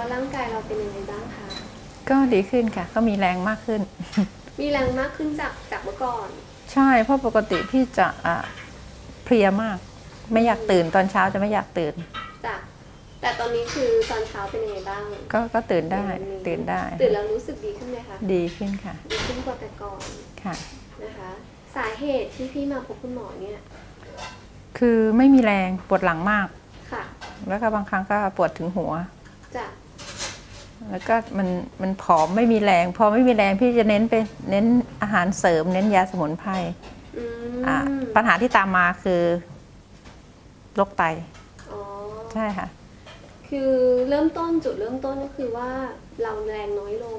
ว่าร่างกายเราเป็นยังไงบ้างคะ ก็ดีขึ้นค่ะ ก็มีแรงมากขึ้น มีแรงมากขึ้นจากจากเมื่อก่อน ใช่เพราะปกติพี่จะอะเพลียมาก ไม่อยากตื่นตอนเช้าจะไม่อยากตื่น จาก แต่ตอนนี้คือตอนเช้าเป็นยังไงบ้าง ก็ก็ตื่นได้ตื่นได้ตื่นแล้วรู้สึกดีขึ้นไหมคะ ดีขึ้นค่ะ ดีขึ้นกว่าแต่ก่อนค่ะ นะคะ สาเหตุที่พี่มาพบคุณหมอเนี่ย คือไม่มีแรงปวดหลังมาก ค่ะ แล้วก็บางครั้งก็ปวดถึงหัว จาก แล้วก็มันมันผอมไม่มีแรง พอไม่มีแรงพี่จะเน้นไปเน้นอาหารเสริม เน้นยาสมุนไพรอืมอะปัญหาที่ตามมาคือโรคไตอ๋อใช่ค่ะ คือเริ่มต้นจุดเริ่มต้นก็คือว่าเราแรงน้อยลง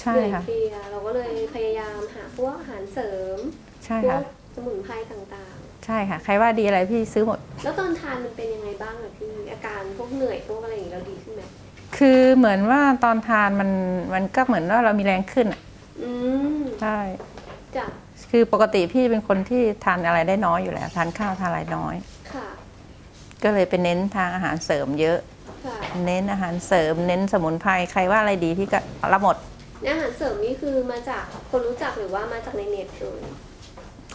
ใช่เหนื่อยค่ะ เพลียเราก็เลยพยายามหาพวกอาหารเสริมใช่พวค่ะ กสมุนไพรต่างใช่ค่ะ ใครว่าดีอะไรพี่ซื้อหมด ๆ แล้วตอนทานมันเป็นยังไงบ้างอะพี่อาการพวกเหนื่อยพวกอะไรอย่างนี้เราดีขึ้นไหม คือเหมือนว่าตอนทานมันมันก็เหมือนว่าเรามีแรงขึ้นอะอืมใช่จากคือปกติพี่เป็นคนที่ทานอะไรได้น้อยอยู่แล้ว ทานข้าวทานอะไรน้อย ค่ะ ก็เลยไปเน้นทางอาหารเสริมเยอะ ค่ะ เน้นอาหารเสริม เน้นสมุนไพรใครว่าอะไรดีพี่ก็รับหมดเนี่ยอาหารเสริมนี่คือมาจากคนรู้จักหรือว่ามาจากในเน็ตเอ่ย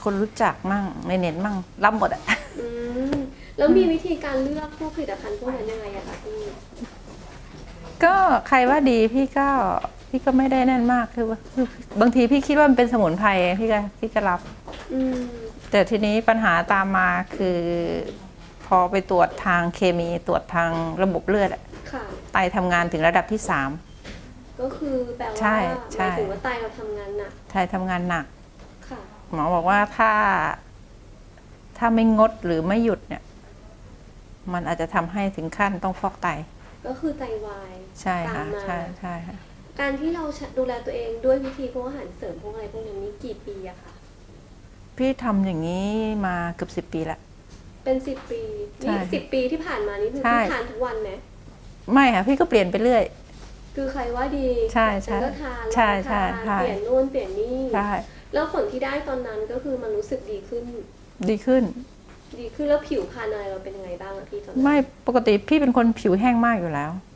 คนรู้จักมั่งในเน็ตมั่งรับหมดอะ อืม แล้วมีวิธีการเลือกพวกผลิตภัณฑ์พวกนั้นยังไงอะคะพี่ ก็ใครว่าดีพี่ก็พี่ก็ไม่ได้แน่นมากคือว่าคือบางทีพี่คิดว่ามันเป็นสมุนไพรพี่ก็พี่ก็รับ อืมแต่ทีนี้ปัญหาตามมาคือ พอไปตรวจทางเคมีตรวจทางระบบเลือดอะค่ะ ไตทำงานถึงระดับที่สาม ก็คือแปลว่าใช่หใช่มายถึงว่าไตเราทำงานหนักไตทำงานหนัก ค่ะ หมอบอกว่าถ้า ถ้าไม่งดหรือไม่หยุดเนี่ย มันอาจจะทำให้ถึงขั้นต้องฟอกไต ก็คือไตวาย ใช่ตาค่ะมมา ใช่ใช่ค่ะ การที่เราดูแลตัวเองด้วยวิธีพวกอาหารเสริมพวกอะไรพวกนี้นี่กี่ปีอะคะพี่ทำอย่างนี้มาเกือบสิบปีละ เป็นสิบปีใช่นี่สิบปีที่ผ่านมานี่คือใช่ พี่ทานทุกวันไหมไม่ค่ะ พี่ก็เปลี่ยนไปเรื่อย คือใครว่าดีใช่ใช่ฉันก็ทานใช่เราก็ทานใช่ เปลี่ยนนู่นเปลี่ยนนี่ใช่แล้วผลที่ได้ตอนนั้นก็คือมันรู้สึกดีขึ้น ดีขึ้น ดีขึ้นแล้วผิวพรรณอะไรเราเป็นยังไงบ้างอะพี่ตอนนั้นไม่ปกติพี่เป็นคนผิวแห้งมากอยู่แล้วค่ะ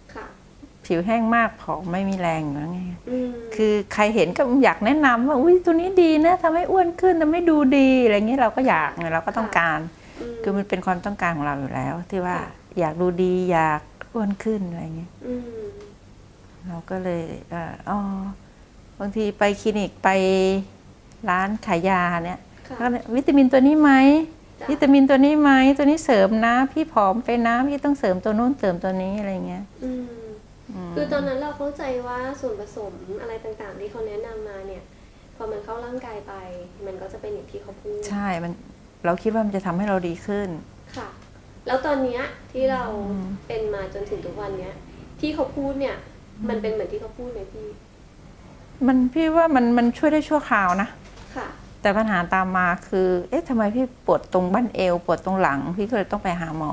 ผิวแห้งมากผอมไม่มีแรงอยู่แล้วไงอืมคือใครเห็นก็อยากแนะนำว่าอุ้ยตัวนี้ดีนะทำให้อ้วนขึ้นทำให้ดูดีอะไรเงี้ยเราก็อยากไงเราก็ต้องการมคือมันเป็นความต้องการของเราอยู่แล้ว ที่ว่าค่ะอยากดูดีอยากอ้วนขึ้นอะไรเงี้ยอืมเราก็เลยเอออ๋อบางทีไปคลินิกไปร้านขายยาเนี่ยค่ะก็เลยวิตามินตัวนี้ไหมจ้ะวิตามินตัวนี้ไหมตัวนี้เสริมนะ พี่ผอมไปนะพี่ต้องเสริมตัวนู้นเสริมตัวนี้อะไรเงี้ยอืมอืม คือตอนนั้นเราเข้าใจว่าส่วนผสมอะไรต่างๆ ที่เขาแนะนำมาเนี่ย พอมันเข้าร่างกายไป มันก็จะเป็นอย่างที่เขาพูด ใช่ มันเราคิดว่ามันจะทำให้เราดีขึ้น ค่ะ แล้วตอนเนี้ยที่เราอืมเป็นมาจนถึงทุกวันเนี้ยที่เขาพูดเนี่ย มันเป็นเหมือนที่เขาพูดไหมพี่ มันพี่ว่ามันมันช่วยได้ชั่วคราวนะ ค่ะ แต่ปัญหาตามมาคือ เอ๊ะทำไมพี่ปวดตรงบั้นเอวปวดตรงหลัง พี่ก็เลยต้องไปหาหมอ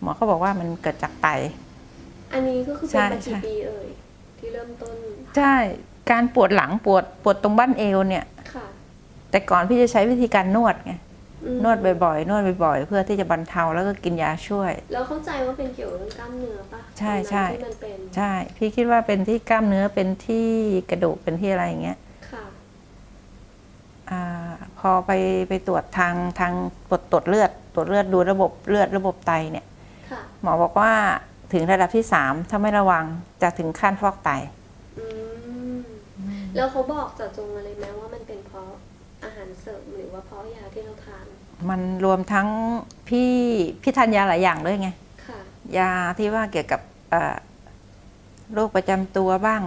หมอเขาบอกว่ามันเกิดจากไต อันนี้ก็คือใช่เป็นมากี่ใช่ปีเอ่ยที่เริ่มต้น ใช่ การปวดหลังปวดปวดตรงบั้นเอวเนี่ย ค่ะ แต่ก่อนพี่จะใช้วิธีการนวดไง อืมนวดบ่อยๆ นวดบ่อยๆ เพื่อที่จะบรรเทาแล้วก็กินยาช่วย แล้วเข้าใจว่าเป็นเกี่ยวกับเรื่องกล้ามเนื้อปะใช่ ตอนนั้นใช่ที่มันเป็น ใช่ พี่คิดว่าเป็นที่กล้ามเนื้อเป็นที่กระดูกเป็นที่อะไรอย่างเงี้ย ค่ะ อาพอไปไปตรวจทางทางตรวจตรวจเลือดตรวจเลือดดูระบบเลือดระบบไตเนี่ยค่ะ หมอบอกว่า ถึงระดับที่สามถ้าไม่ระวังจะถึงขั้นฟอกไต อืมแล้วเขาบอกเจาะจงมาเลยไหมว่ามันเป็นเพราะอาหารเสริมหรือว่าเพราะยาที่เราทานมันรวมทั้งพี่พี่ทานยาหลายอย่างด้วยไง ค่ะ ยาที่ว่าเกี่ยวกับเอ่อโรคประจำตัวบ้าง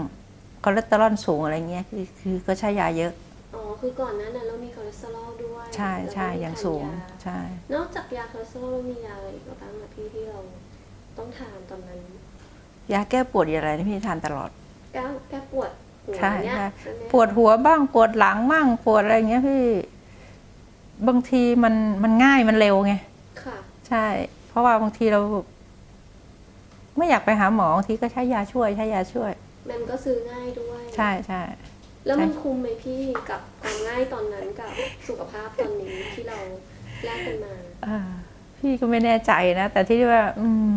คอเลสเตอรอลสูงอะไรเงี้ยคือคือก็ใช้ยาเยอะ อ๋อ คือก่อนหน้านั้นเรามีคอเลสเตอรอลด้วยใช่ใช่แล้วก็มีอย่างสูงทานยาใช่ นอกจากยาคอเลสเตอรอลแล้วมียาอะไรอีกบ้างอะพี่ที่เรา ต้องทานตอนนั้นยาแก้ปวดยาอะไรนี่พี่ทานตลอด แก้แก้ปวดหัวใช่เนี่ยใช่ใช่ไหมปวดหัวบ้างปวดหลังบ้างปวดอะไรเงี้ยพี่ บางทีมันมันง่ายมันเร็วไง ค่ะ ใช่ เพราะว่าบางทีเรา ไม่อยากไปหาหมอบางทีก็ใช้ยาช่วย ใช้ยาช่วย มันก็ซื้อง่ายด้วย ใช่ใช่ แล้วมันใช่คุ้มไหมพี่กับความง่ายตอนนั้นกับสุขภาพตอนนี้ที่เราแลกกันมาอ่าพี่ก็ไม่แน่ใจนะ แต่ที่ว่า อืม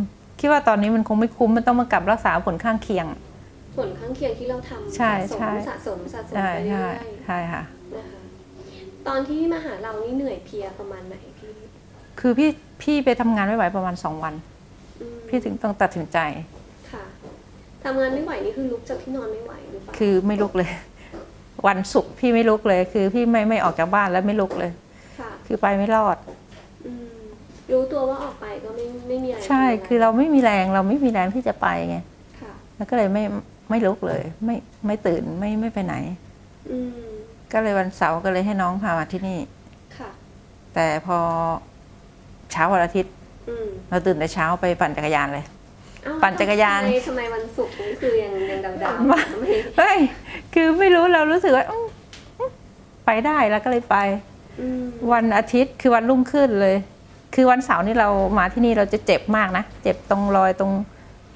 คิดคิดว่าตอนนี้มันคงไม่คุ้มมันต้องมากลับรักษาผลข้างเคียง ผลข้างเคียงที่เราทำใช่สะสใช่มสะสมสะสมใช่ไปเรื่ใช่อยใช่ค่ะๆนะคะตอนที่มาหาเรานี่เหนื่อยเพลียประมาณไหนพี่คือพี่พี่ไปทำงานไม่ไหวประมาณสองวันอืมพี่ถึงต้องตัดสินใจค่ะทำงานไม่ไหวนี่คือลุกจากที่นอนไม่ไหวหรือเปล่าคือไม่ลุกเลย วันศุกร์พี่ไม่ลุกเลย คือพี่ไม่ไม่ออกจากบ้านแล้วไม่ลุกเลยค่ะคือไปไม่รอดอืม รู้ตัวว่าออกไปก็ไม่ไม่มีอะไรใช่ทำะไรคือเราไม่มีแรงเราไม่มีแรงที่จะไปไงค่ะแล้วก็เลยไม่ไม่ลุกเลย ไม่ไม่ตื่นไม่ไม่ไปไหนอืมก็เลยวันเสาร์ก็เลยให้น้องพามาที่นี่ค่ะแต่พอเช้าวันอาทิตย์อืมเราตื่นแต่เช้าไปปั่นจักรยานเลยอ้าวปั่นจักรยานทำไมทำไมวันศุกร์นี่คือยังยังดาวๆว่าทำไมเฮ้ยคือไม่รู้เรารู้สึกว่าอื้ออื้อไปได้แล้วก็เลยไปอืมวันอาทิตย์คือวันรุ่งขึ้นเลย คือวันเสาร์นี่เรามาที่นี่เราจะเจ็บมากนะ เจ็บตรงรอยตรง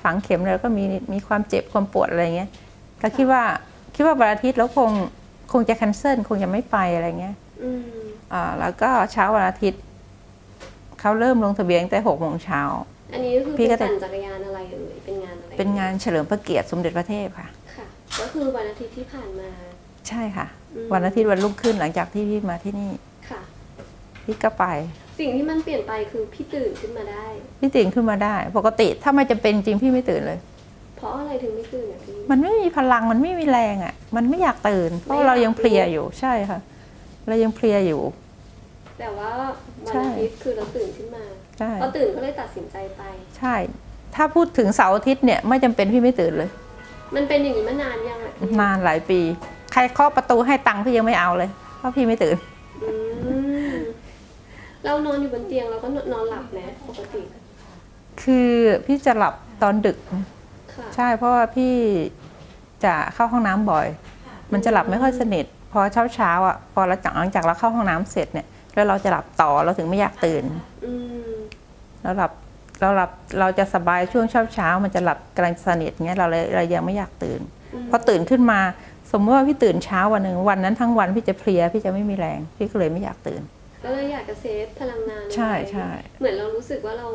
ฝังเข็มแล้วก็มีมีความเจ็บความปวดอะไรเงี้ยก็คิดว่าคิดว่าวันอาทิตย์แล้วคงคงจะแคนเซิลคงจะไม่ไปอะไรเงี้ยอืมอ่าแล้วก็เช้าวันอาทิตย์เขาเริ่มลงทะเบียนตั้งแต่หกโมงเช้าอันนี้ก็คือพี่เป็นก็จะปั่นจักรยานอะไรเอ่ยเป็นงานอะไรเป็นงานเฉลิมพระเกียรติสมเด็จพระเทพค่ะ ค่ะ ก็คือวันอาทิตย์ที่ผ่านมา ใช่ค่ะอืมวันอาทิตย์วันรุ่งขึ้นหลังจากที่พี่มาที่นี่ ค่ะพี่ก็ไป สิ่งที่มันเปลี่ยนไปคือพี่ตื่นขึ้นมาได้ พี่ตื่นขึ้นมาได้ ปกติถ้าไม่จำเป็นจริงพี่ไม่ตื่นเลย เพราะอะไรถึงไม่ตื่นอะพี่มันไม่มีพลังมันไม่มีแรงอะ มันไม่อยากตื่น เพราะไม่อยากเรายังเพลียอยู่ใช่ค่ะ เรายังเพลียอยู่ แต่ว่าวันใช่อาทิตย์คือเราตื่นขึ้นมาใช่พอตื่นก็เลยตัดสินใจไป ใช่ ถ้าพูดถึงเสาร์อาทิตย์เนี่ยไม่จำเป็นพี่ไม่ตื่นเลย มันเป็นอย่างนี้มานานยังอะพี่นานหลายปี ใครเคาะประตูให้ตังค์พี่ยังไม่เอาเลยเพราะพี่ไม่ตื่นอืม เรานอนอยู่บนเตียงเราก็นอนหลับนะปกติ คือพี่จะหลับตอนดึก ค่ะ ใช่เพราะว่าพี่จะเข้าห้องน้ำบ่อย มันจะหลับไม่ค่อยสนิท พอเช้าเช้าๆอะพอเราจากหลังจากเราเข้าห้องน้ำเสร็จเนี่ย แล้วเราจะหลับต่อเราถึงไม่อยากตื่น อืม เราหลับเราหลับเราจะสบายช่วงเช้าเช้าๆมันจะหลับกำลังสนิทเงี้ยเราเลยเรายังไม่อยากตื่นมพอตื่นขึ้นมา สมมติว่าพี่ตื่นเช้าวันหนึ่งวันนั้นทั้งวันพี่จะเพลียพี่จะไม่มีแรง พี่ก็เลยไม่อยากตื่น ก็เลยอยากจะเซฟพลังงานใช่ไว้ใช่เหมือนเรารู้สึกว่าเรา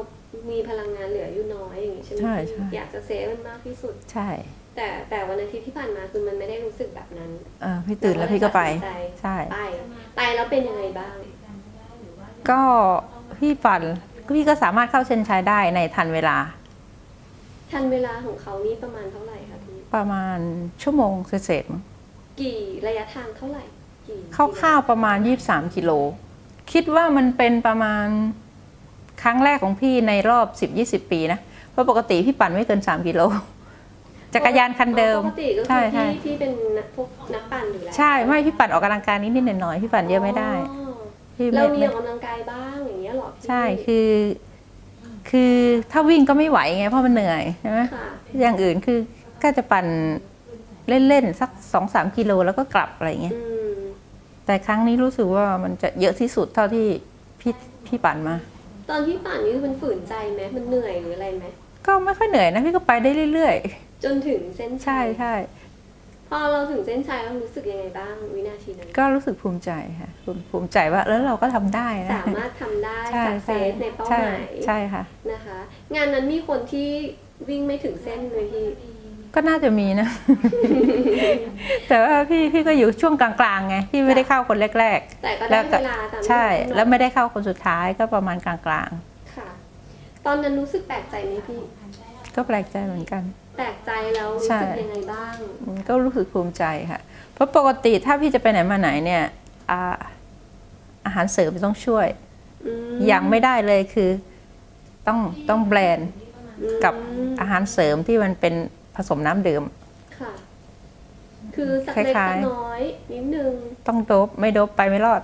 มีพลังงานเหลืออยู่น้อยอย่างนี้ใช่ไหมใช่พี่ใช่อยากจะเซฟมันมากที่สุดใช่ แต่แต่วันอาทิตย์ที่ผ่านมาคือมันไม่ได้รู้สึกแบบนั้นเออพี่ตื่นแล้วพี่ก็ไปเราเลยตัดสินใจใช่ไปไปแล้วเป็นยังไงบ้าง ก็พี่ปั่นพี่ก็สามารถเข้าเส้นชัยได้ในทันเวลา ทันเวลาของเขานี่ประมาณเท่าไหร่คะพี่ประมาณชั่วโมงเศษๆมั้งกี่ระยะทางเท่าไหร่กี่คร่าวๆประมาณ 23กิโล คิดว่ามันเป็นประมาณครั้งแรกของพี่ในรอบ10-20ปีนะ เพราะปกติพี่ปั่นไม่เกิน3กิโล จักรยานคันเดิม ปกติก็คืใช่อใช่ พี่พี่เป็นนักพวกนักปั่นอยู่แล้วใช่ไม่พี่ปั่นออกกำลังกายนิดๆหน่อยๆพี่ปั่นเยอะไม่ได้อ๋อพี่เราไม่มีอไม่ อกกำลังกายบ้างอย่างเงี้ยเหรอพี่ใช่คือ คือถ้าวิ่งก็ไม่ไหวไงเพราะมันเหนื่อยใช่ไหมค่ะอย่างอื่นคือก็จะปั่นเล่นๆสักสองสามกิโลแล้วก็กลับอะไรอย่างเงี้ย อืม แต่ครั้งนี้รู้สึกว่ามันจะเยอะที่สุดเท่าที่พี่พี่ปั่นมา ตอนที่ปั่นนี่คือมันฝืนใจไหมมันเหนื่อยหรืออะไรไหมก็ไม่ค่อยเหนื่อยนะพี่ก็ไปได้เรื่อยจนถึงเส้นๆชัใช่ยใช่พอเราถึงเส้นชัยเรารู้สึกยังไงบ้างวินาทีนั้น ก็รู้สึกภูมิใจค่ะภูมิภูมิใจว่าแล้วเราก็ทำได้นะ สามารถทำได้ใช่สักเซใช่สในเป้าใช่หมายใช่ค่ะ นะคะ งานนั้นมีคนที่วิ่งไม่ถึงเส้นเลยพี่ ก็น่าจะมีนะ แต่ว่าพี่พี่ก็อยู่ช่วงกลางๆไงพี่ไม่ได้เข้าคนแรกแต่ก็แล้ได้วก็เวลาตามที่ๆใช่เรากำหนดแล้วไม่ได้เข้าคนสุดท้ายก็ประมาณกลางค่ะ ตอนนั้นรู้สึกแปลกใจไหมพี่ๆก็แปลกใจเหมือนกัน แปลกใจแล้วรู้ใช่สึกยังไงบ้างอืมก็รู้สึกภูมิใจค่ะ เพราะปกติถ้าพี่จะไปไหนมาไหนเนี่ยอาอาหารเสริมต้องช่วยอืมอย่างไม่ได้เลยคือต้องต้องแบรนด์อืมกับอาหารเสริมที่มันเป็น ผสมน้ำดื่ม ค่ะ คือสักเล็กคล้าสัยกๆ น้อยนิดนึง ต้องโดบไม่โดบไปไม่รอด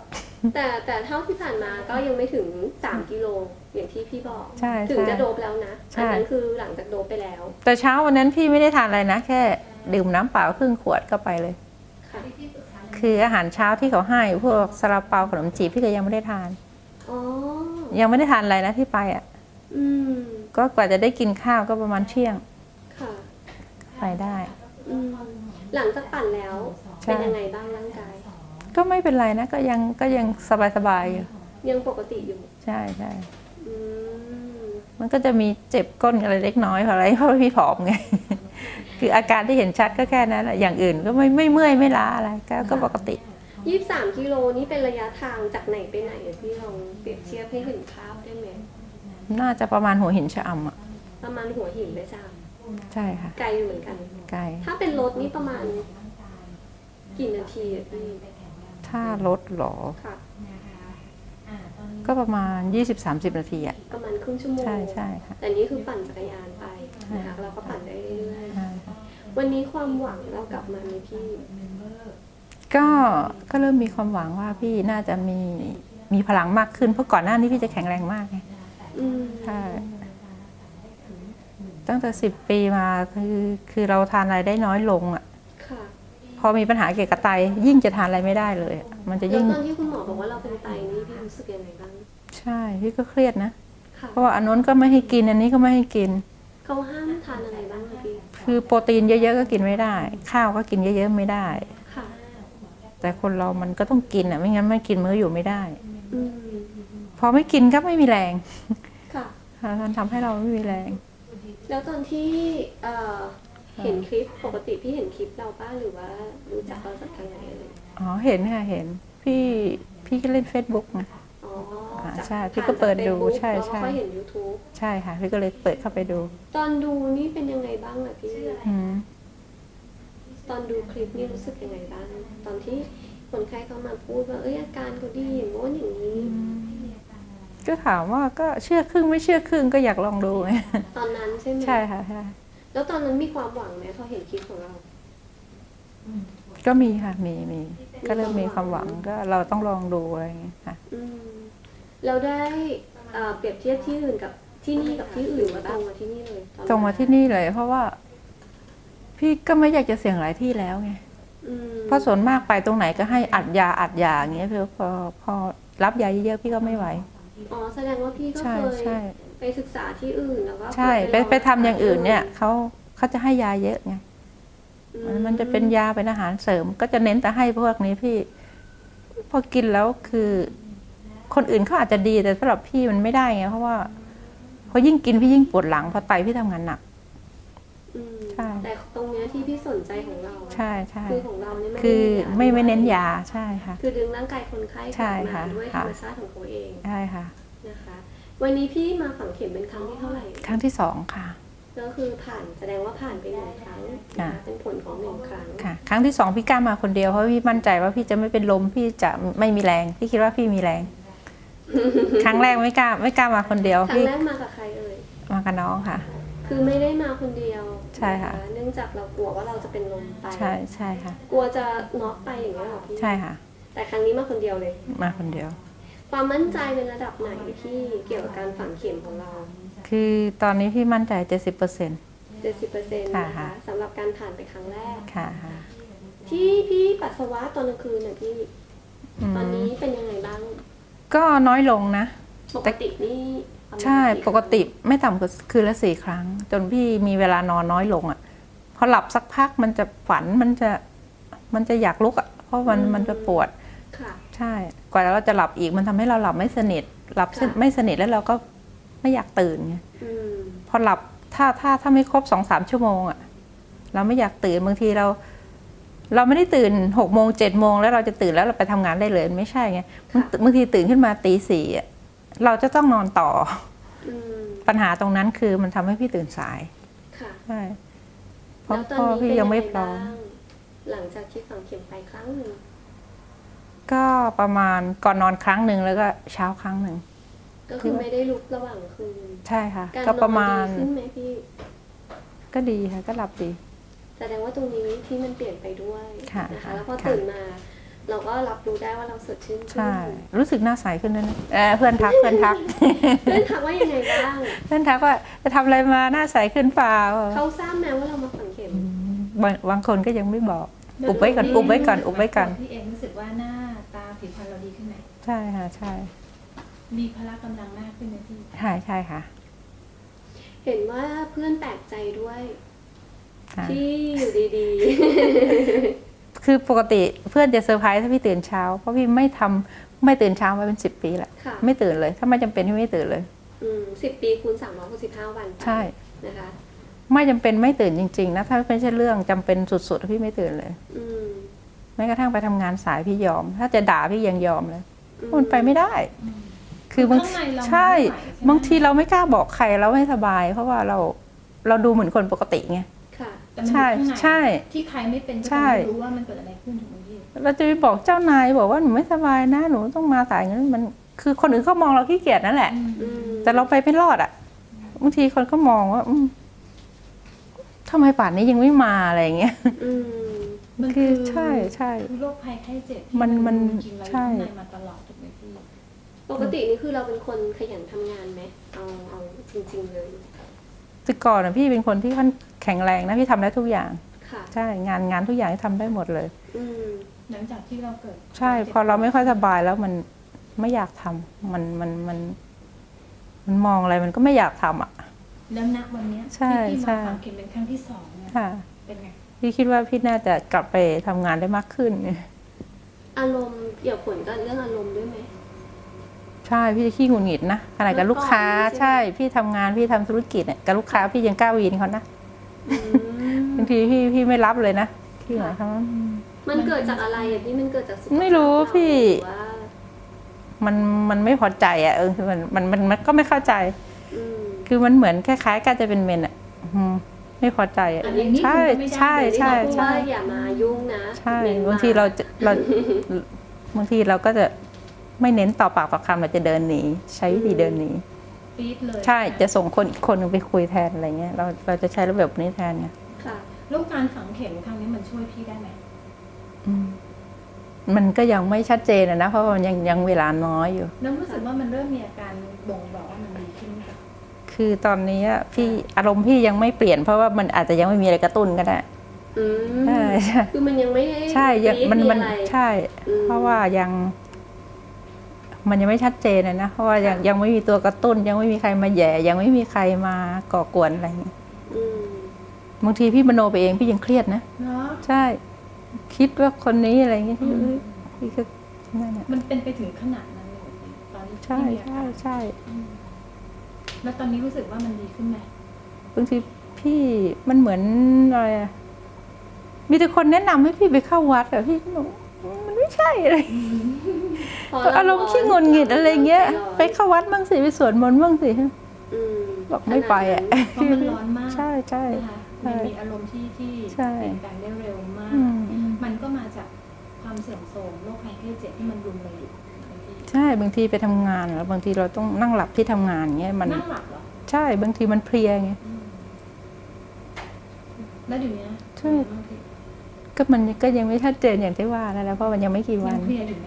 แต่แต่เท่าที่ผ่านมาก็ยังไม่ถึง 3 กิโลอย่างที่พี่บอก ใช่ถึงใช่จะโดบแล้วนะใช่ อันั้นคือหลังจากโดบไปแล้วแต่เช้าวันนั้นพี่ไม่ได้ทานอะไรนะ แค่ดื่มน้ำเปล่าครึ่งขวดก็ไปเลย ค่ะคืออาหารเช้าที่เขาให้พวกซาลาเปาขนมจีบพี่ก็ยังไม่ได้ทาน อ๋อยังไม่ได้ทานอะไรนะที่ไปอะ อืมก็กว่าจะได้กินข้าวก็ประมาณเที่ยงค่ะ ไปได้ อืมหลังจากปั่นแล้ว ใช่ เป็นยังไงบ้างร่างกาย ก็ไม่เป็นไรนะก็ยังก็ยังสบายสบายๆอยู่ยังปกติอยู่ ใช่ใช่อืมมันก็จะมีเจ็บก้นอะไรเล็กน้อยเพราะอะไรเพราะว่าพี่ผอมไง คืออาการที่เห็นชัดก็แค่นั้นแหละอย่างอื่นก็ไม่ไม่เมื่อยไม่ล้าอะไรก็ก็ปกติ ยี่สิบสามกิโลนี่เป็นระยะทางจากไหนไปไหนอะพี่ลองเปรียบเทียบให้เห็นภาพได้ไหมน่าจะประมาณหัวหินชะอำอะประมาณหัวหินเลยจ้ะ ใช่ค่ะ ไกลอยู่เหมือนกัน ไกล ถ้าเป็นรถนี่ประมาณกี่นาทีอะพี่ถ้ารถเหรอ ค่ะ ก็ประมาณ 20-30 นาทีอะ ประมาณครึ่งชั่วโมงใช่ใช่ค่ะ แต่นี่คือปั่นจักรยานไปนะคะเราก็ปั่นได้เรื่อยใช่ค่ะๆวันนี้ความหวังเรากลับมาไหมพี่ ก็ก็เริ่มมีความหวังว่าพี่น่าจะมีมีพลังมากขึ้น เพราะก่อนหน้านี้พี่จะแข็งแรงมากไงอืมใช่ ตั้งแต่สิบปีมาคือคือเราทานอะไรได้น้อยลงอะค่ะพอมีปัญหาเกี่ยวกับไตยิ่งจะทานอะไรไม่ได้เลยอะมันจะแล้วยิ่งตอนที่คุณหมอบอกว่าเราเป็นไตนี่พี่รู้สึกยังไงบ้างใช่พี่ก็เครียดนะ ค่ะเพราะว่าอันนู้นก็ไม่ให้กินอันนี้ก็ไม่ให้กิน เขาห้ามทานอะไรบ้างคะพี่คือโปรตีนเยอะๆก็กินไม่ได้ ข้าวก็กินเยอะๆไม่ได้ ค่ะ แต่คนเรามันก็ต้องกินอะไม่งั้นไม่กินมื้ออยู่ไม่ได้ อืมพอไม่กินก็ไม่มีแรงค่ะมันทำให้เราไม่มีแรง แล้วตอนที่เอ่อเห็นคลิปปกติพี่เห็นคลิปเราป้าหรือว่ารู้จักเราจากทางไหนเลยอ๋อเห็นค่ะเห็นพี่พี่ก็เล่น Facebook นะอ๋ออ่าจากใช่พี่ก็เปิดดูผ่านจากใช่ Facebook ใช่แล้วก็ค่อยเห็น YouTube ใช่ค่ะ พี่ก็เลยเปิดเข้าไปดูตอนดูนี่เป็นยังไงบ้างอะพี่อืมตอนดูคลิปนี่รู้สึกยังไงบ้าง ตอนที่คนไข้เขามาพูดว่าเอ้ยอาการเขาดีอย่างโน้นอย่างนี้ ก็ถามว่าก็เชื่อครึ่งไม่เชื่อครึ่งก็อยากลองดูไงตอนนั้นใช่ไหมใช่ค่ะใช่แล้วตอนนั้นมีความหวังไหมพอเห็นคลิปของเรา ก็มีค่ะมีมี ก็เริ่มมีความหวังก็เราต้องลองดูอะไรอย่างเงี้ยค่ะอืมเราได้เอ่อเปรียบเทียบที่อื่นกับที่นี่กับที่อื่นมาตรงมาที่นี่เลยอนตรงมาที่นี่เลย เพราะว่า พี่ก็ไม่อยากจะเสี่ยงหลายที่แล้วไงอืมเพราะส่วนมากไปตรงไหนก็ให้อัดยาอัดยาอย่างเงี้ยพอพอพอรับยาเยอะๆพี่ก็ไม่ไหว อ๋อแสดงว่าพี่ก็ใช่เคยใช่ ไปศึกษาที่อื่นแล้วก็ใช่ไปเคยลไปทำอย่างอื่นเนี่ยเขาเขาจะให้ยาเยอะไงอืมันมันจะเป็นยาเป็นอาหารเสริม ก็จะเน้นแต่ให้พวกนี้พี่ พอกินแล้วคือ คนอื่นเขาอาจจะดีแต่สำหรับพี่มันไม่ได้ไงเพราะว่าพอยิ่งกินพี่ยิ่งปวดหลังเพราะไตพี่ทำงานหนักอืม ใช่ แต่ตรงเนี้ยที่พี่สนใจของเราใช่ใช่คือของเราเนี่ยไม่คือด้ไม่ไม่เน้นด้วยยาใช่ค่ะ คือดึงร่างกายคนไข้กใช่ลับมาค่ะด้วยธรค่ะรมชาติของเขาเองใช่ค่ะนะคะ วันนี้พี่มาฝังเข็มเป็นครั้งที่เท่าไหร่ครั้งที่สองค่ะก็คือผ่านแสดงว่าผ่านไปหนึ่งครั้งนะคะค่ะเป็นผลของหนึ่งครั้งค่ะ ครั้งที่สองพี่กล้ามาคนเดียวเพราะพี่มั่นใจว่าพี่จะไม่เป็นลมพี่จะไม่มีแรงพี่คิดว่าพี่มีแรง ครั้งแรกไม่กล้าไม่กล้ามาคนเดียวครั้งพี่แรกมากับใครเอ่ยมากับน้องค่ะ คือไม่ได้มาคนเดียวใช่ค่ะ นเนื่องจากเรากลัวว่าเราจะเป็นลมไป ใช่ใช่ค่ะ กลัวจะน็อกไปอย่างเงี้ยเหรอพี่ใช่ค่ะ แต่ครั้งนี้มาคนเดียวเลย มาคนเดียว ความมั่นใจเป็นระดับไหนพี่เกี่ยวกับการฝังเข็มของเรา คือตอนนี้พี่มั่นใจเจ็ดสิบเปอร์เซ็นต์ 70%นะค่ะ คะสำหรับการผ่านไปครั้งแรกค่ะค่ะที่พี่ปัสสาวะตอนกลางคืนน่ะพี่อืมตอนนี้เป็นยังไงบ้างก็น้อยลงนะ ปกตินี่ประมาณ ใช่กี่ครั้งปกติไม่ต่ำกว่าคืนละสี่ครั้ง จนพี่มีเวลานอนน้อยลงอะพอหลับสักพักมันจะฝันมันจะมันจะอยากลุกอะ เพราะมันมันจะปวดค่ะใช่ กว่าเราจะหลับอีกมันทำให้เราหลับไม่สนิท หลับค่ะไม่สนิทแล้วเราก็ไม่อยากตื่นไงอืมพอหลับถ้าถ้าถ้าไม่ครบสองสามชั่วโมงอะ เราไม่อยากตื่นบางทีเรา เราไม่ได้ตื่นหกโมงเจ็ดโมงแล้วเราจะตื่นแล้วเราไปทำงานได้เลยไม่ใช่ไงบางบางทีตื่นขึ้นมาตีสี่อะ เราจะต้องนอนต่ออืมปัญหาตรงนั้นคือมันทำให้พี่ตื่นสายค่ะใช่เพราะแล้วตอนพ่อนี้พี่เป็นยัยังงไงไม่พร้บ้าอมงหลังจากที่ฝังเข็มไปครั้งหนึ่งก็ประมาณก่อนนอนครั้งหนึ่งแล้วก็เช้าครั้งหนึ่ง ก็คือไม่ได้ลุกระหว่างคืนใช่ค่ะ การก็นปอนระมาณดีขึ้นไหมพี่ ก็ดีค่ะก็หลับดี แสดงว่าตรงนี้ที่มันเปลี่ยนไปด้วยค่ะนะคะค่ะแล้วพอค่ะ ตื่นมา เราก็รับรู้ได้ว่าเราสดชื่นขึ้นใช่ รู้สึกหน้าใสขึ้นด้วยนะเอ่อเพื่อนทักเพื่อนทัก เพื่อนทักว่ายังไงบ้างเพื่อนทักว่าจะทำอะไรมาหน้าใสขึ้นเปล่าเขาทราบไหมว่าเรามาฝังเข็ม บางบางคนก็ยังไม่บอก อุบไว้ก่อน อุบไว้ก่อน อุบไว้ก่อน พี่เองรู้สึกว่าหน้าตาผิวพรรณเราดีขึ้นไหมใช่ค่ะ ใช่มีพละกำลังมากขึ้นไหมพี่ ใช่ใช่ค่ะเห็นว่าเพื่อนแปลกใจด้วย ค่ะ ที่อยู่ดี คือปกติเพื่อนจะเซอร์ไพรส์ถ้าพี่ตื่นเช้า เพราะพี่ไม่ทำไม่ตื่นเช้ามาเป็นสิบปีแหละๆค่ะ ไม่ตื่นเลย ถ้าไม่จำเป็นพี่ไม่ตื่นเลยออืมสิบปีคูณสามร้อยหกสิบห้าวันไปใช่ นะคะ ไม่จำเป็นไม่ตื่นจริงๆนะถ้าไม่ใช่เรื่องจำเป็นสุดๆ พี่ไม่ตื่นเลยอืมแม้กระทั่งไปทำงานสายพี่ยอม ถ้าจะด่าพี่ยังยอมเลยอืมันไปไม่ได้ คือบางข้างในเราใช่ ไม่ไหวใช่ไหม บางทีเราไม่กล้าบอกใครเราไม่สบาย เพราะว่าเราเราดูเหมือนคนปกติไงค่ะ แต่มันใช่อยู่ข้างในใช่ที่ใครไม่เป็นก็ใช่ จะไม่รู้ว่ามันเกิดอะไรขึ้นถูกไหมพี่เราจะไปบอกเจ้านายบอกว่าหนูไม่สบายนะ หนูต้องมาสายงั้นมันคือคนอื่นเขามองเราขี้เกียจนั่นแหละ อืมแต่เราไปไม่รอดอะบางทีคนก็มองว่า อืมทำไมป่านนี้ยังไม่มาอะไรอย่างเงี้ยอืม มันคืคืออใช่ใช่ คือโรคภัยไข้เจ็บที่มันมันจริงๆเราอยู่ใช่ ข้างในมาตลอดถูกไหมพี่ปกตินี่คือเราเป็นคนขยันทำงานไหมเอาเอาจริง ๆ เลย แต่ก่อนอะพี่เป็นคนที่ค่อนแข็งแรงนะพี่ทำได้ทุกอย่าง ค่ะใช่งานงานทุกอย่างที่ทำได้หมดเลย อืมหลังจากที่เราเกิดใช่ พอเราไม่ค่อยสบายแล้วมันไม่อยากทำมันมันมัน มันมองอะไรมันก็ไม่อยากทำอะ แล้วณวันเนี้ยใช่ที่พี่ใช่ มาฝังเข็มเป็นครั้งที่สองเนี่ยค่ะ เป็นไง พี่คิดว่าพี่น่าจะกลับไปทำงานได้มากขึ้น อารมณ์เกี่ยวผลกับเรื่องอารมณ์ด้วยไหม ใช่พี่จะขี้หงุดหงิดนะขนาดกับลูกค้าเมื่อก่อนนี่ใช่ใช่ไหมพี่ทำงานพี่ทำธุรกิจเนี่ยกับลูกค้าพี่ยังกล้าวีนเขานะอืมบางทีพี่พี่ไม่รับเลยนะพี่หมายความว่ามันเกิดจากอะไรอะพี่มันเกิดจากสุขภาพไม่รู้เาพี่หรือว่ามันมันไม่พอใจอะเออคือมันมันมันมันก็ไม่เข้าใจอืมคือมันเหมือนคล้ายๆกันจะเป็นเมนอะอืมไม่พอใจอะอันนี้นี่ใช่คือไม่ได้ใช่เดี๋ยวนี้ใช่เขาพูดใช่ว่าอย่ามายุ่งนะใช่เน้นมบางทีเราจะเราบางทีเราก็จะ ไม่เน้นต่อปากต่อคำเราจะเดินหนีใช้วิธีเดินหนีปี๊ดเลยใช่จะส่งคนอีกคนหนึงไปคุยแทนอะไรเงี้ยเราเราจะใช้ระบบนี้แทนไงค่ะลูกการฝังเข็มครั้งนี้มันช่วยพี่ได้ไหมอืมมันก็ยังไม่ชัดเจนอะนะ เพราะว่ามันยังยังเวลาน้อยอยู่แล้วรู้สึกว่ามันเริ่มมีอาการบ่งบอกว่ามันดีขึ้นไหมคะคือตอนนี้อะพี่อารมณ์พี่ยังไม่เปลี่ยนเพราะว่ามันอาจจะยังไม่มีอะไรกระตุ้นก็ได้อืมใช่ใช่คือมันยังไม่ได้ใช่ยังปี๊ดมันมันอะไรใช่อืมเพราะว่ายัง มันยังไม่ชัดเจนเลยนะเพราะว่ายังยังไม่มีตัวกระตุ้น ยังไม่มีใครมาแหย่ ยังไม่มีใครมาก่อกวนอะไรอย่างเงี้ยอืมบางทีพี่มโนไปเองพี่ยังเครียดนะเนาะใช่ คิดว่าคนนี้อะไรอย่างเงี้ยพี่เอ้ยพี่ก็นั่นแหละมันเป็นไปถึงขนาดนั้นเลยเหรอพี่ตอนที่ใช่พี่มีอาใช่การใช่อืมแล้วตอนนี้รู้สึกว่ามันดีขึ้นไหมบางทีพี่มันเหมือนอะไรอะมีแต่คนแนะนำให้พี่ไปเข้าวัดอะพี่ก็บอกมันไม่ ใช่อะไรพเอารมณ์ขี้หงุดหงิดอะไรเงี้ยใจร้อนไปเข้าวัดบ้างสิไปสวดมนต์บ้างสิอืมบอกไม่ไปอะขนาดนั้นเพราะมันร้อนมาก ใช่ใช่นะคะมันมีอารมณ์ที่ที่ใช่เปลี่ยนแปลงได้เร็วมากอืมมันก็มาจากความเสื่อมโทรมโรคภัยไข้เจ็บที่มันรุมเราอยู่บางทีใช่บางทีไปทำงานแล้วบางทีเราต้องนั่งหลับที่ทำงานเงี้ยมันนั่งหลับเหรอใช่บางทีมันเพลียไงอืมแล้วเดี๋ยวนี้ใช่ ก็มันก็ยังไม่ชัดเจนอย่างที่ว่านั่นแหละเพราะมันยังไม่กี่วัยันงเพลียอยู่ไหม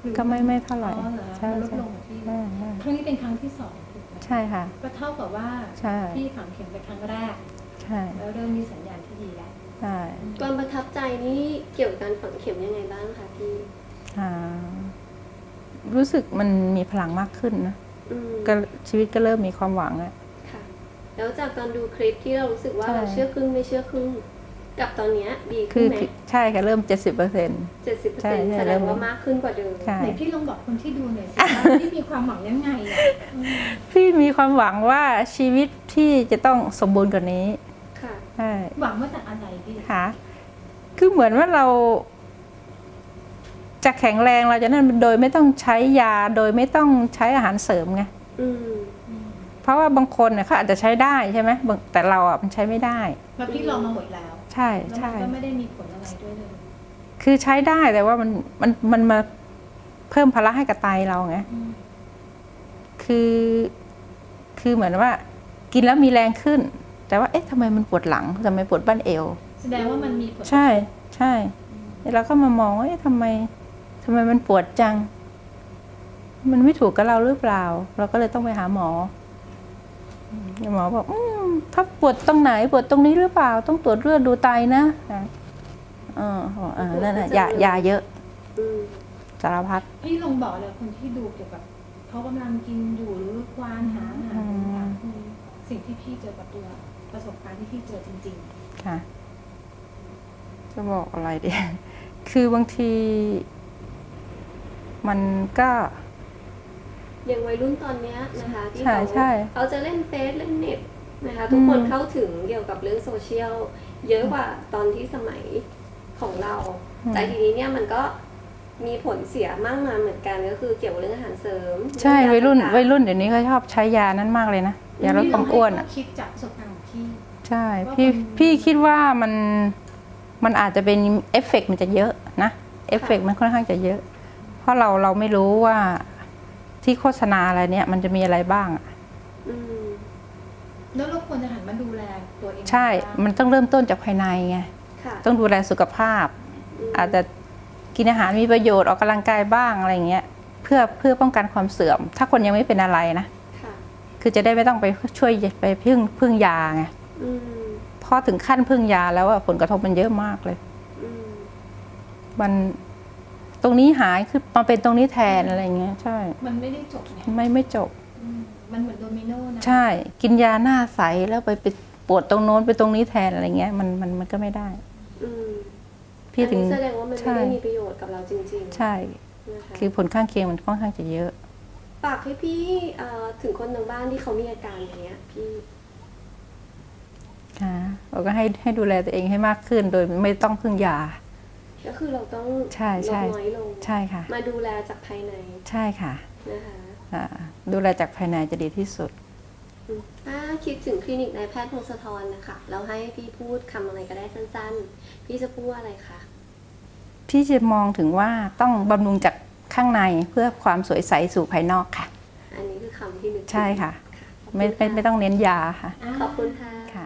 หรือก็ไม่ไม่เท่าไหร่อ๋อเหรอใช่มันลดใช่ลงเหรอพี่ใช่ใช่ครั้งนี้เป็นครั้งที่สองถูกไหมใช่ค่ะ ก็เท่ากับว่าใช่พี่ฝังเข็มไปครั้งแรก ใช่แล้วเริ่มมีสัญญาณที่ดีแล้ว ใช่ความประทับใจนี่เกี่ยวกับการฝังเข็มยังไงบ้างคะพี่อ่ารู้สึกมันมีพลังมากขึ้นนะอืมก็ชีวิตก็เริ่มมีความหวังแล้วค่ะ แล้วจากตอนดูคลิปที่เรารู้สึกว่าใช่ เราเชื่อครึ่งไม่เชื่อครึ่ง กับตอนเนี้ยดีคืขึ้นอไหมใช่ค่ะเริ่มเจ็ดสิบเปอร์เซ็นต์เจ็ดสิบเปอร์ใช่เซ็นต์ใช่แสดเริ่งมว่ามากขึ้นกว่าเดิมใช่ไหนพี่ลองบอกคนที่ดูหน่อยสิว่าพี่มีความหวังยังไงอะอืมพี่มีความหวังว่าชีวิตพี่จะต้องสมบูรณ์กว่านี้ค่ะใช่หวังว่าจากอะไรพี่ค่ะคือเหมือนว่าเราจะแข็งแรงเราจะนั่นโดยไม่ต้องใช้ยาโดยไม่ต้องใช้อาหารเสริมไงอืมอืมเพราะว่าบางคนเนี่ยเขาอาจจะใช้ได้ใช่ไหมบางแต่เราอะมันใช้ไม่ได้แล้วพี่ลองมาหมดแล้ว ใช่แล้วใช่มันก็ไม่ได้มีผลอะไรด้วยเลยคือใช้ได้แต่ว่ามันมันมันมาเพิ่มภาระให้กับไตเราไงอืมคือคือเหมือนว่า กินแล้วมีแรงขึ้น แต่ว่าเอ๊ะทำไมมันปวดหลังทำไมปวดบ้านเอว แสดงว่ามันมีผลใช่ใช่เราก็มามองว่าเอ๊ะทำไมทำไมมันปวดจัง มันไม่ถูกกับเราหรือเปล่า เราก็เลยต้องไปหาหมออืม หมอบอกอมถ้าปวดตรงไหนปวดตรงนี้หรือเปล่า ต้องตรวจเลือดดูไตนะอะเออบอกอ่านั่นน่ะยายาเยอะอืมสารพัดพี่ลองบอกเลยคนที่ดูเกี่ยวกับเขากำลังกินอยู่หรือควานหาอาหารต่างๆอืมสิ่งที่พี่เจอกับตัวประสบการณ์ที่พี่เจอจริงค่ะ จะบอกอะไรดีคือบางที มันก็ อย่างวัยรุ่นตอนเนี้ยนะคะที่ใช่เขาใช่เขาจะเล่นเฟซเล่นเน็ตนะคะทุกคนอืมเข้าถึงเกี่ยวกับเรื่องโซเชียลเยอะกว่าตอนที่สมัยของเรา แต่ทีนี้เนี่ยมันก็มีผลเสียมากมายเหมือนกันก็คือเกี่ยวกับเรื่องอาหารเสริม ใช่เรื่องวัยรุ่นต่างๆวัยรุ่นเดี๋ยวนี้เขาชอบใช้ยานั้นมากเลยนะยาลดความอ้วนพี่ลอะงให้ข้คิดจากประสบการณ์ของพี่ใช่ว่าพี่คนพี่คิดว่ามันมันอาจจะเป็นเอฟเฟกต์มันจะเยอะนะเอฟเฟกต์มันค่อนข้างจะเยอะ เพราะเราเราไม่รู้ว่า ที่โฆษณาอะไรเนี่ย มันจะมีอะไรบ้างอะอืมแล้วเราควรจะหันมาดูแลตัวเองใช่ บ้างมันต้องเริ่มต้นจากภายในไง ค่ะต้องดูแลสุขภาพ มอาจจะกินอาหารมีประโยชน์ออกกำลังกายบ้างอะไรเงี้ย เพื่อเพื่อป้องกันความเสื่อม ถ้าคนยังไม่เป็นอะไรนะ ค่ะ คือจะได้ไม่ต้องไปช่วยไปพึ่งพึ่งยาไงอืมพอถึงขั้นพึ่งยาแล้วอะผลกระทบมันเยอะมากเลย อืมมันต รงนี้หายคือมาเป็นตรงนี้แทนอะไรเงี้ยใช่ มันไม่ได้จบไงไม่ไม่จบ อืมมันเหมือนโดมิโนนะใช่ กินยาหน้าใสแล้วไปไปปวดตรงโน้นไปตรงนี้แทนอะไรเงี้ยมันมันมันก็ไม่ได้ อืมพี่ถึง อันนี้แสดงว่ามันใช่ไม่ได้มีประโยชน์กับเราจริงๆใช่ นะคะคือผลข้างเคียงมันค่อนข้างจะเยอะ ฝากให้พี่เอ่อถึงคนทางบ้านที่เขามีอาการอย่างเงี้ยพี่ ค่ะเราก็ให้ให้ดูแลตัวเองให้มากขึ้น โดยไม่ต้องพึ่งยา ก็คือเราต้องใช่ลใช่ดน้อยลงใช่ค่ะ มาดูแลจากภายในใช่ค่ะนะคะอ่าดูแลจากภายในจะดีที่สุดอืมถ้าคิดถึงคลินิกนายแพทย์พงศธรนะคะแล้วให้พี่พูดคำอะไรก็ได้สั้นๆ พี่จะพูดว่าอะไรคะพี่จะมองถึงว่าต้องบำรุงจากข้างในเพื่อความสวยใสสู่ภายนอกค่ะ อันนี้คือคำที่นึกถึงใช่ค่ะค่ะไม่ไม่ไม่ต้องเน้นยาค่ะอ่าขอบคุณค่ะ ค่ะ